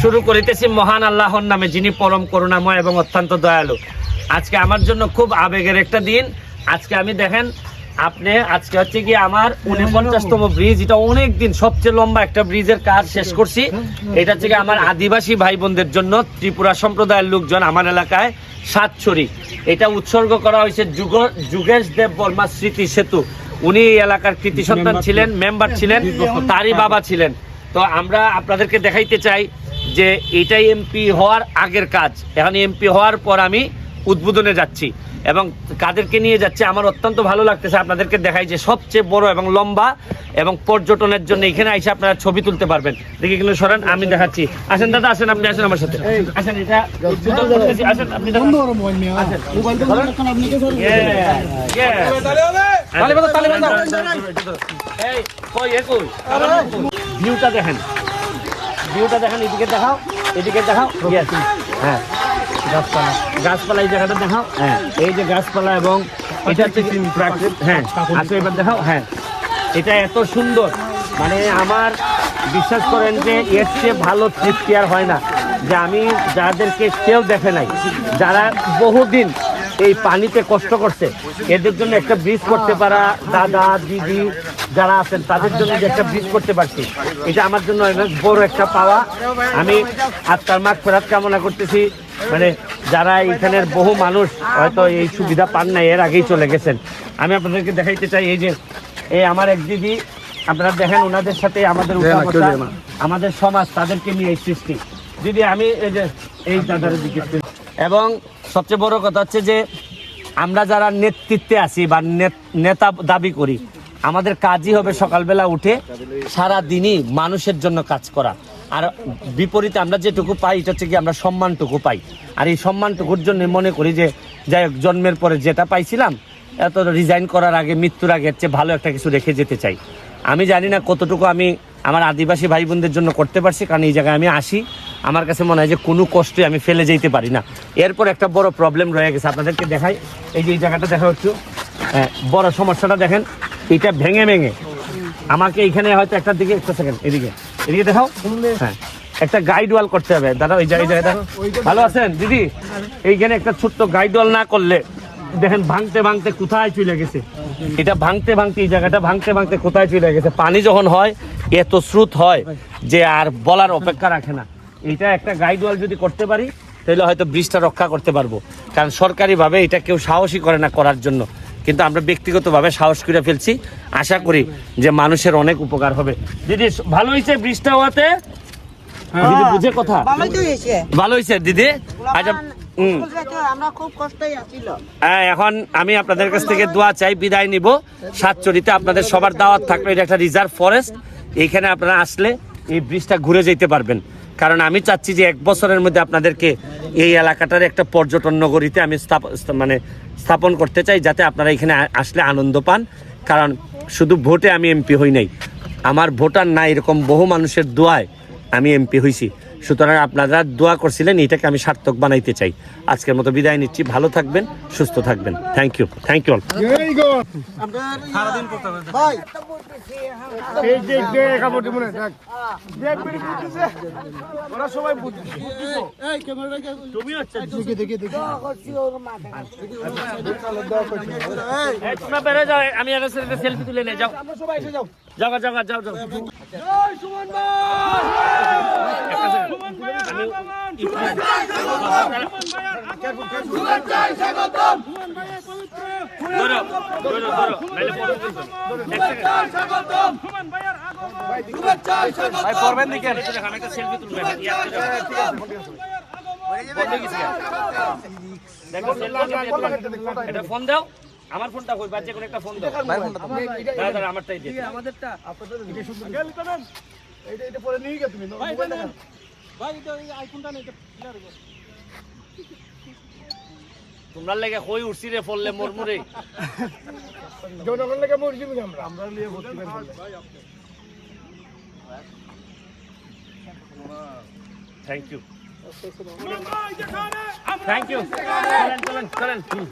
শুরু করিতেছি মহান আল্লাহর নামে যিনি পরম করুণাময় এবং অত্যন্ত দয়ালু। আজকে আমার জন্য খুব আবেগের একটা দিন। আজকে আমি দেখেন আপনি আজকে হচ্ছে কি আমার উনপঞ্চাশতম ব্রিজ। এটা অনেক দিন সবচেয়ে লম্বা একটা ব্রিজের কাজ শেষ করছি। এটা হচ্ছে কি আমার আদিবাসী ভাই বোনদের জন্য ত্রিপুরা সম্প্রদায়ের লোকজন আমার এলাকায় সাতছড়ি। এটা উৎসর্গ করা হয়েছে যুগ যুগেশ দেব বর্মা স্মৃতি সেতু। উনি এলাকার কৃতি সন্তান ছিলেন মেম্বার ছিলেন তারই বাবা ছিলেন। তো আমরা আপনাদেরকে দেখাইতে চাই যে এটাই এমপি হওয়ার আগের কাজ। এখন এমপি হওয়ার পর আমি উদ্বোধনে যাচ্ছি এবং কাদেরকে নিয়ে যাচ্ছে। আমার অত্যন্ত ভালো লাগতেছে আপনাদেরকে দেখাই যে সবচেয়ে বড় এবং লম্বা এবং পর্যটনের জন্য এখানে এসে আপনারা ছবি তুলতে পারবেন। দেখি কিন্তু সরেন আমি দেখাচ্ছি। আসেন দাদা আসেন আপনি আসেন আমার সাথে। আসেন এটা। আসেন আপনি? ভিউটা দেখেন। ভিউটা দেখেন এদিকে দেখাও এদিকে দেখাও. হ্যাঁ। গাছপালা। গাছপালা এই জায়গাটা দেখাও। হ্যাঁ। এই যে গাছপালা এবং এটা প্রাকৃতিক হ্যাঁ। আচ্ছা এবার দেখাও হ্যাঁ। এটা এত সুন্দর। মানে আমার বিশ্বাস করেন যে এর চেয়ে ভালো তৃপ্তি আর হয় না। যে আমি যাদেরকে কেউ দেখে নাই যারা বহুদিন এই পানিতে কষ্ট করছে। এদের জন্য একটা ব্রিজ করতে পারা দাদা দিদি যারা আছেন তাদের জন্য যে একটা ব্রিজ করতে পারছি। এটা আমার জন্য অনেক বড় একটা পাওয়া। আমি আত্মার মাগ ফেরাত কামনা করতেছি। মানে যারা এখানের বহু মানুষ হয়তো এই সুবিধা পান নাই এর আগেই চলে গেছেন। আমি আপনাদেরকে দেখাইতে চাই এই যে এই আমার এক দিদি আপনারা দেখেন ওনাদের সাথে আমাদের আমাদের সমাজ তাদেরকে নিয়ে এই সৃষ্টি। দিদি আমি এই যে এই দাদার দিকে এবং সবচেয়ে বড় কথা হচ্ছে যে আমরা যারা নেতৃত্বে আছি বা নেত- দাবি করি, আমাদের কাজই হবে সকালবেলা উঠে সারা দিনই মানুষের জন্য কাজ করা। আর বিপরীতে আমরা যেটুকু পাই, এটা হচ্ছে কি আমরা সম্মানটুকু পাই। আর এই সম্মানটুকুর জন্য মনে করি যে, যাই হোক, জন্মের পরে যেটা পাইছিলাম, এত রিজাইন করার আগে, মৃত্যুর আগে চেয়ে ভালো একটা কিছু রেখে যেতে চাই। আমি জানি না কতটুকু আমি আমার আদিবাসী ভাই বোনদের জন্য করতে পারছি, কারণ এই জায়গায় আমি আসি। আমার কাছে মনে হয় যে কোনো কষ্টে আমি ফেলে যেতে পারি না। এরপর একটা বড় প্রবলেম রয়ে গেছে আপনাদেরকে দেখাই। এই যে এই জায়গাটা দেখা হচ্ছে। হ্যাঁ, বড় সমস্যাটা দেখেন এটা ভেঙে ভেঙে। আমাকে এইখানে হয়তো একটা দিকে একটা সেকেন্ড এদিকে। এদিকে দেখাও। হ্যাঁ একটা গাইড ওয়াল করতে হবে। দাদা ওই জায়গায় জায়গায় দেখো। ভালো আছেন? দিদি এইখানে একটা ছোট্ট গাইড ওয়াল না করলে দেখেন ভাঙতে ভাঙতে কোথায় চলে গেছে? এটা ভাঙতে ভাঙতে এই জায়গাটা ভাঙতে ভাঙতে কোথায় চলে গেছে? পানি যখন হয় এত স্রোত হয় যে আর বলার অপেক্ষা রাখে না। এটা একটা গাইড ওয়াল যদি করতে পারি তাহলে হয়তো ব্রিজটা রক্ষা করতে পারব। কারণ সরকারিভাবে এটা কেউ সাহসই করে না করার জন্য। কিন্তু আমরা ব্যক্তিগতভাবে সাহস করে ফেলছি। আশা করি যে মানুষের অনেক উপকার হবে। দিদি ভালো হয়েছে ব্রিজটা হওয়াতে? দিদি বুঝে কথা? ভালো হয়েছে দিদি? আচ্ছা হ্যাঁ, এখন আমি আপনাদের কাছ থেকে দোয়া চাই বিদায় নিব। সাতচরিতে আপনাদের সবার দাওয়াত থাকল এটা একটা রিজার্ভ ফরেস্ট এইখানে আপনারা আসলে এই ব্রিজটা ঘুরে যেতে পারবেন। কারণ আমি চাচ্ছি যে এক বছরের মধ্যে আপনাদেরকে এই এলাকাটার একটা পর্যটন নগরীতে আমি মানে স্থাপন করতে চাই, যাতে আপনারা এখানে আসলে আনন্দ পান। কারণ শুধু ভোটে আমি এমপি হই নাই। আমার ভোটার না এরকম বহু মানুষের দোয়ায় আমি এমপি হয়েছি সুতরাং আপনারা দোয়া করছিলেন এটাকে আমি সার্থক বানাইতে চাই। আজকের মতো বিদায় নিচ্ছি। ভালো থাকবেন সুস্থ থাকবেন। Thank you thank you all ভাই। এই, তোমরা বেরো যাও আমি একটা সেলফি তুলে নিয়ে যাও। যাও। যাও যাও যাও যাও ধরো, ধরো, ধরো, নাইলে পরে ফেলবে। এক সেকেন্ড। ভাই, পড়বেন দিকে। আমি একটা এখন। ইয়া, বন্ধ হয়ে গেছে কেন? দেখো, selfie তুলে- এটা ফোন দাও আমার ফোনটা কই বাজে কোন একটা ফোন দাও দাঁড়া, দাঁড়া, আমারটাই দিয়ে দিও। তোমরা লেগে কই উঠছি রে ফললে মরমুরে। থ্যাংক ইউ থ্যাংক ইউ চলেন চলেন চলেন।